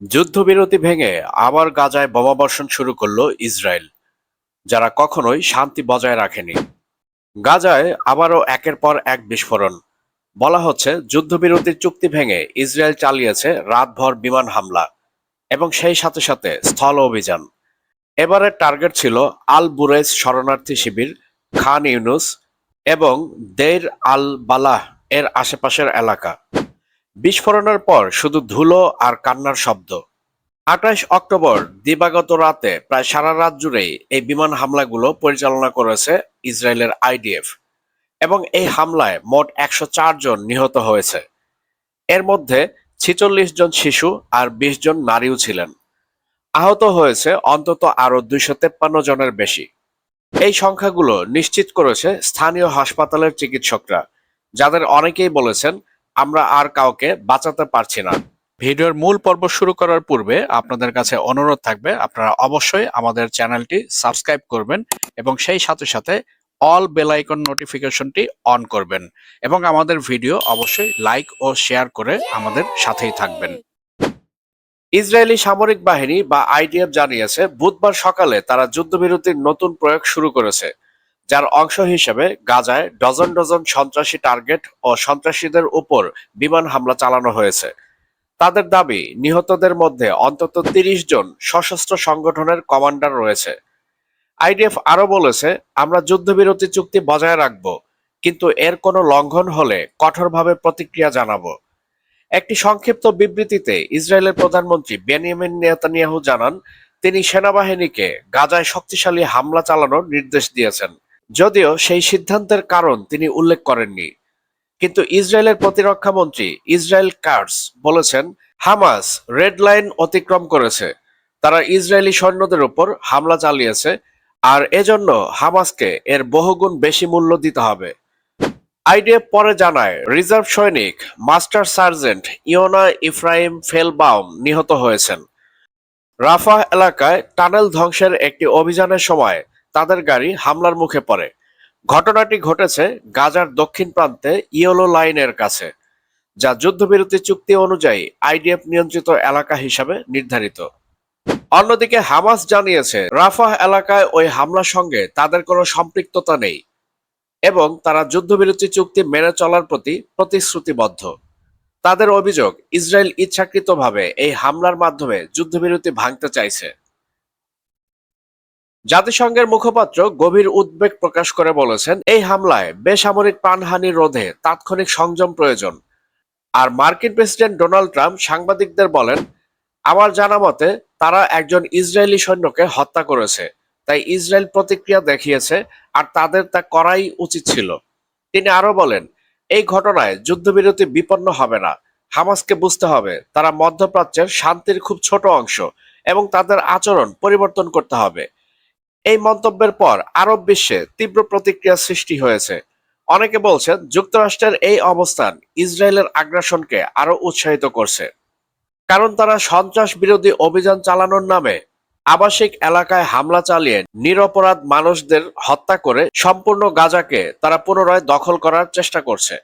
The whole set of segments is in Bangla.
যুদ্ধবিরতি ভেঙে আবার গাজায় বোমাবর্ষণ শুরু করল ইসরায়েল, যারা কখনোই শান্তি বজায় রাখেনি। গাজায় আবারও একের পর এক বিস্ফোরণ। বলা হচ্ছে, যুদ্ধবিরতির চুক্তি ভেঙে ইসরায়েল চালিয়েছে রাতভর বিমান হামলা এবং সেই সাথে সাথে স্থল অভিযান। এবারের টার্গেট ছিল আল বুরেজ শরণার্থী শিবির, খান ইউনুস এবং দেইর আল বালাহ এর আশেপাশের এলাকা। বিস্ফোরণের পর শুধু ধুলো আর কান্নার শব্দ। আঠাশ অক্টোবর দিবাগত রাতে প্রায় সারা রাত জুড়েই এই বিমান হামলাগুলো পরিচালনা করেছে ইসরায়েলের আইডিএফ এবং এই হামলায় মোট একশো চার জন নিহত হয়েছে। এর মধ্যে ছিচল্লিশ জন শিশু আর বিশ জন নারীও ছিলেন। আহত হয়েছে অন্তত আরও দুইশো তেপ্পান্ন জনের বেশি। এই সংখ্যাগুলো নিশ্চিত করেছে স্থানীয় হাসপাতালের চিকিৎসকরা, যাদের অনেকেই বলেছেন আমরা আর কাউকে বাঁচাতে পারছি না। ভিডিওর মূল পর্ব শুরু করার পূর্বে আপনাদের কাছে অনুরোধ থাকবে, আপনারা অবশ্যই আমাদের চ্যানেলটি সাবস্ক্রাইব করবেন এবং সেই সাথে সাথে অল বেল আইকন নোটিফিকেশনটি অন করবেন এবং আমাদের ভিডিও অবশ্যই লাইক ও শেয়ার করে আমাদের সাথেই থাকবেন। ইসরায়েলি সামরিক বাহিনী বা আইডিএফ জানিয়েছে, বুধবার সকালে তারা যুদ্ধবিরতির নতুন প্রয়োগ শুরু করেছে। যার অংশ হিসেবে গাজায় ডজন ডজন সন্ত্রাসী টার্গেট ও সন্ত্রাসীদের উপর বিমান হামলা চালানো হয়েছে। তাদের দাবি, নিহতদের মধ্যে অন্তত তিরিশ জন সশস্ত্র সংগঠনের কমান্ডার রয়েছে। আইডিএফ আরও বলেছে, আমরা যুদ্ধবিরতি চুক্তি বজায় রাখব, কিন্তু এর কোনো লঙ্ঘন হলে কঠোরভাবে প্রতিক্রিয়া জানাব। একটি সংক্ষিপ্ত বিবৃতিতে ইসরায়েলের প্রধানমন্ত্রী বেনিয়ামিন নেতানিয়াহু জানান, তিনি সেনাবাহিনীকে গাজায় শক্তিশালী হামলা চালানোর নির্দেশ দিয়েছেন। যদিও সেই সিদ্ধান্তের কারণ তিনি উল্লেখ করেননি। কিন্তু ইসরায়েলের প্রতিরক্ষা মন্ত্রী ইসরায়েল কার্স বলেছেন, হামাস রেড লাইন অতিক্রম করেছে। তারা ইসরায়েলি সৈন্যদের উপর হামলা চালিয়েছে আর এজন্য হামাসকে এর বহুগুণ বেশি মূল্য দিতে হবে। আইডিএফ পরে জানায়, রিজার্ভ সৈনিক master sergeant Yona Efraim Feldbaum নিহত হয়েছেন। রাফাহ এলাকায় টানেল ধ্বংসের একটি অভিযানের সময় তাদের গাড়ি হামলার মুখে পড়ে। ঘটনাটি ঘটেছে গাজার দক্ষিণ প্রান্তে ইয়েলো লাইনের কাছে, যা যুদ্ধবিরতি চুক্তি অনুযায়ী আইডিএফ নিয়ন্ত্রিত এলাকা হিসাবে নির্ধারিত। অন্যদিকে হামাস জানিয়েছে, রাফাহ এলাকায় ওই হামলার সঙ্গে তাদের কোনো সম্পৃক্ততা নেই এবং তারা যুদ্ধবিরতি চুক্তি মেনে চলার প্রতি প্রতিশ্রুতিবদ্ধ। তাদের অভিযোগ, ইসরায়েল ইচ্ছাকৃতভাবে এই হামলার মাধ্যমে যুদ্ধবিরতি ভাঙতে চাইছে। জাতিসংঘের মুখপাত্র গভীর উদ্বেগ প্রকাশ করে বলেছেন, এই হামলায় বেসামরিক প্রাণহানি রোধে তাৎক্ষণিক সংযম প্রয়োজন। আর মার্কিন প্রেসিডেন্ট ডোনাল্ড ট্রাম্প সাংবাদিকদের বলেন, আমার জানা মতে তারা একজন ইসরায়েলি সৈন্যকে হত্যা করেছে, তাই ইসরায়েল প্রতিক্রিয়া দেখিয়েছে আর তাদের তা করাই উচিত ছিল। তিনি আরও বলেন, এই ঘটনায় যুদ্ধবিরতি বিপন্ন হবে না, হামাসকে বুঝতে হবে তারা মধ্যপ্রাচ্যের শান্তির খুব ছোট অংশ এবং তাদের আচরণ পরিবর্তন করতে হবে। এই মন্তব্যের পর আরব বিশ্বে তীব্র প্রতিক্রিয়া সৃষ্টি হয়েছে। অনেকে বলছেন যুক্তরাষ্ট্রের এই অবস্থান ইসরায়েলের আগ্রাসনকে আরও উৎসাহিত করছে। কারণ তারা সন্ত্রাস বিরোধী অভিযান চালানোর নামে আবাসিক এলাকায় হামলা চালিয়ে নিরপরাধ মানুষদের হত্যা করে সম্পূর্ণ গাজাকে তারা পুনরায় দখল করার চেষ্টা করছে।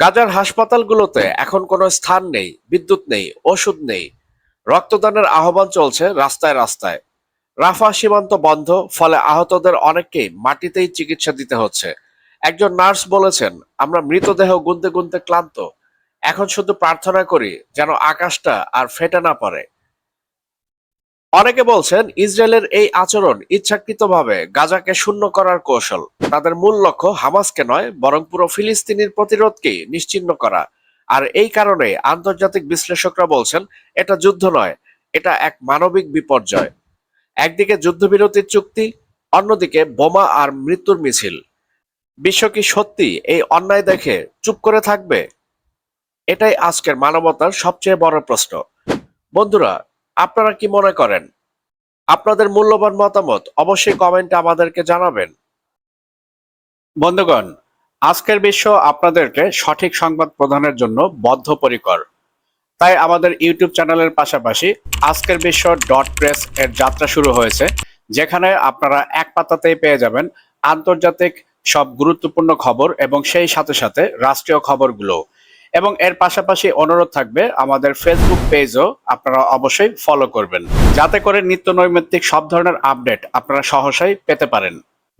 গাজার হাসপাতালগুলোতে এখন কোনো স্থান নেই, বিদ্যুৎ নেই, ওষুধ নেই। রক্তদানের আহ্বান চলছে রাস্তায় রাস্তায়। রাফা সীমান্ত বন্ধ, ফলে আহতদের অনেককেই মাটিতেই চিকিৎসা দিতে হচ্ছে। একজন নার্স বলেছেন, আমরা মৃতদেহ গুনতে গুনতে ক্লান্ত। এখন শুধু প্রার্থনা করি যেন আকাশটা আর ফেটে না পড়ে। অনেকে বলছেন, ইসরায়েলের এই আচরণ ইচ্ছাকৃতভাবে গাজাকে শূন্য করার কৌশল। তাদের মূল লক্ষ্য হামাসকে নয়, বরং পুরো ফিলিস্তিনির প্রতিরোধকেই নিশ্চিহ্ন করা। আর এই কারণে আন্তর্জাতিক বিশ্লেষকরা বলছেন, এটা যুদ্ধ নয়, এটা এক মানবিক বিপর্যয়। একদিকে যুদ্ধবিরতির চুক্তি, অন্যদিকে বোমা আর মৃত্যুর মিছিল। বিশ্ব কি সত্যি এই অন্যায় দেখে চুপ করে থাকবে? এটাই আজকের মানবতার সবচেয়ে বড় প্রশ্ন। বন্ধুরা, আপনারা কি মনে করেন? আপনাদের মূল্যবান মতামত অবশ্যই কমেন্টে আমাদেরকে জানাবেন। বন্ধুগণ, আজকের বিশ্ব আপনাদেরকে সঠিক সংবাদ প্রদানের জন্য বদ্ধপরিকর। তাই আমাদের ইউটিউব চ্যানেলের পাশাপাশি আজকের বিশ্ব ডট প্রেস এর যাত্রা শুরু হয়েছে, যেখানে আপনারা এক পাতাতেই পেয়ে যাবেন আন্তর্জাতিক সব গুরুত্বপূর্ণ খবর এবং সেই সাথে সাথে রাষ্ট্রীয় খবরগুলো এবং এর পাশাপাশি অনুরোধ থাকবে, আমাদের ফেসবুক পেজও আপনারা অবশ্যই ফলো করবেন। যাতে করে নিত্য নৈমিত্তিক সব ধরনের আপডেট আপনারা সহসাই পেতে পারেন।